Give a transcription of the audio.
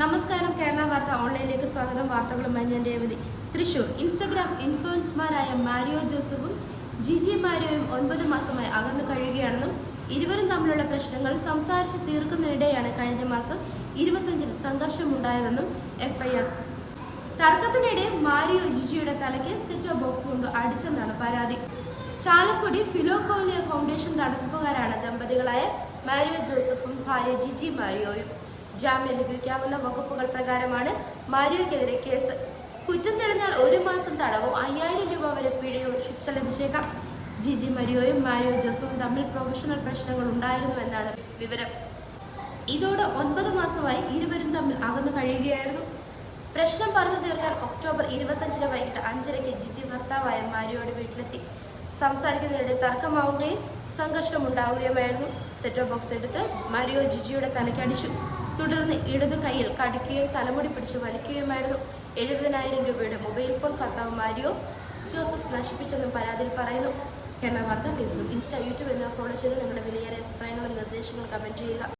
നമസ്കാരം. കേരള വാർത്ത ഓൺലൈനിലേക്ക് സ്വാഗതം. വാർത്തകളുമായി ഞാൻ രേവതി. തൃശൂർ. ഇൻസ്റ്റഗ്രാം ഇൻഫ്ലുവൻസ്മാരായ മാരിയോ ജോസഫും ജിജി മാരിയോയും ഒൻപത് മാസമായി അകന്നു കഴിയുകയാണെന്നും ഇരുവരും തമ്മിലുള്ള പ്രശ്നങ്ങൾ സംസാരിച്ച് തീർക്കുന്നതിനിടെയാണ് കഴിഞ്ഞ മാസം ഇരുപത്തഞ്ചിന് സംഘർഷമുണ്ടായതെന്നും എഫ്ഐആർ. തർക്കത്തിനിടെ മാരിയോ ജിജിയുടെ തലയ്ക്ക് സെറ്റോ ബോക്സ് കൊണ്ട് അടിച്ചെന്നാണ് പരാതി. ചാലക്കുടി ഫിലോകോലിയ ഫൗണ്ടേഷൻ നടത്തിപ്പുകാരാണ് ദമ്പതികളായ മാരിയോ ജോസഫും ഭാര്യ ജിജി മാരിയോയും. ജാമ്യം ലഭിക്കാവുന്ന വകുപ്പുകൾ പ്രകാരമാണ് മാരിയോയ്ക്കെതിരെ കേസ്. കുറ്റം തെളിഞ്ഞാൽ ഒരു മാസം തടവും അയ്യായിരം രൂപ വരെ പിഴയോ ശിക്ഷ ലഭിച്ചേക്കാം. ജിജി മരിയോയും മാരിയോ ജോസഫും തമ്മിൽ പ്രൊഫഷണൽ പ്രശ്നങ്ങൾ ഉണ്ടായിരുന്നുവെന്നാണ് വിവരം. ഇതോടെ ഒൻപത് മാസമായി ഇരുവരും തമ്മിൽ അകന്നു കഴിയുകയായിരുന്നു. പ്രശ്നം പറഞ്ഞു തീർക്കാൻ ഒക്ടോബർ ഇരുപത്തഞ്ചിന് വൈകിട്ട് അഞ്ചരയ്ക്ക് ജിജി ഭർത്താവായ മാരിയോയുടെ വീട്ടിലെത്തി. സംസാരിക്കുന്നതിനിടെ തർക്കമാവുകയും സംഘർഷമുണ്ടാവുകയുമായിരുന്നു. സെറ്റോ ബോക്സ് എടുത്ത് മരിയോ ജിജിയുടെ തലയ്ക്കടിച്ചു തുടർന്ന് ഇടതു കൈയിൽ കടിക്കുകയും തലമുടി പിടിച്ച് വലിക്കുകയുമായിരുന്നു. എഴുപതിനായിരം രൂപയുടെ മൊബൈൽ ഫോൺ ഭർത്താവ് മാരിയോ ജോസഫ് നശിപ്പിച്ചെന്നും പരാതിയിൽ പറയുന്നു. കേരള വാർത്ത ഫേസ്ബുക്ക് ഇൻസ്റ്റാ യൂട്യൂബ് എന്നിവ ഫോളോ ചെയ്ത് നിങ്ങളുടെ വിലയേറെ അഭിപ്രായങ്ങളും നിർദ്ദേശങ്ങളും കമന്റ് ചെയ്യുക.